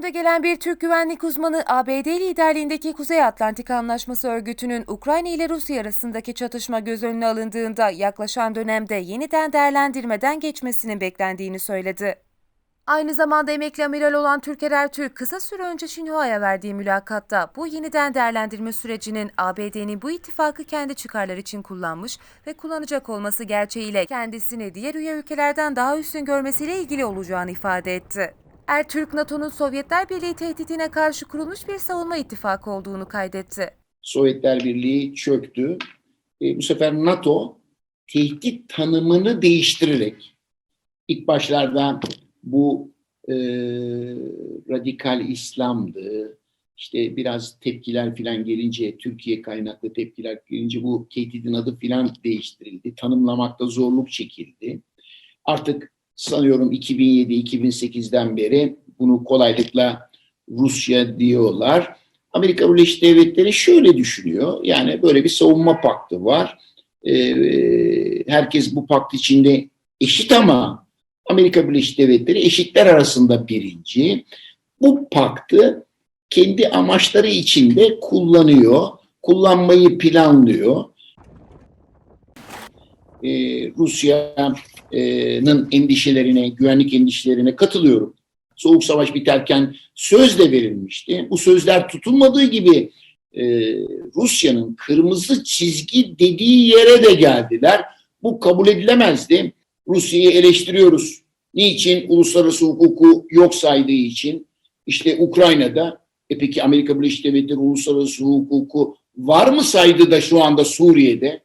önde gelen bir Türk güvenlik uzmanı ABD liderliğindeki Kuzey Atlantik Anlaşması Örgütü'nün Ukrayna ile Rusya arasındaki çatışma göz önüne alındığında yaklaşan dönemde yeniden değerlendirmeden geçmesinin beklendiğini söyledi. Aynı zamanda emekli amiral olan Türker Ertürk kısa süre önce Xinhua'ya verdiği mülakatta bu yeniden değerlendirme sürecinin ABD'nin bu ittifakı kendi çıkarlar için kullanmış ve kullanacak olması gerçeğiyle kendisini diğer üye ülkelerden daha üstün görmesiyle ilgili olacağını ifade etti. Ertürk, NATO'nun Sovyetler Birliği tehdidine karşı kurulmuş bir savunma ittifakı olduğunu kaydetti. Sovyetler Birliği çöktü. E, bu sefer NATO tehdit tanımını değiştirerek ilk başlarda bu e, radikal İslam'dı. İşte biraz tepkiler filan gelince, Türkiye kaynaklı tepkiler gelince bu tehdidin adı filan değiştirildi. Tanımlamakta zorluk çekildi. Artık sanıyorum 2007-2008'den beri bunu kolaylıkla Rusya diyorlar. Amerika Birleşik Devletleri şöyle düşünüyor. Yani böyle bir savunma paktı var. Ee, herkes bu pakt içinde eşit ama Amerika Birleşik Devletleri eşitler arasında birinci. Bu paktı kendi amaçları içinde kullanıyor, kullanmayı planlıyor. Ee, Rusya'nın endişelerine, güvenlik endişelerine katılıyorum. Soğuk Savaş biterken söz de verilmişti. Bu sözler tutulmadığı gibi e, Rusya'nın kırmızı çizgi dediği yere de geldiler. Bu kabul edilemezdi. Rusya'yı eleştiriyoruz. Niçin? Uluslararası hukuku yok saydığı için. İşte Ukrayna'da, e peki Amerika Birleşik Devletleri uluslararası hukuku var mı saydı da şu anda Suriye'de?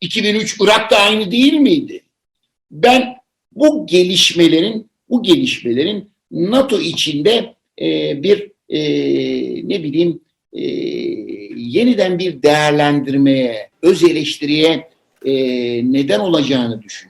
2003 Irak'ta aynı değil miydi? Ben bu gelişmelerin, bu gelişmelerin NATO içinde e, bir e, ne bileyim e, yeniden bir değerlendirmeye, öz eleştiriye e, neden olacağını düşünüyorum.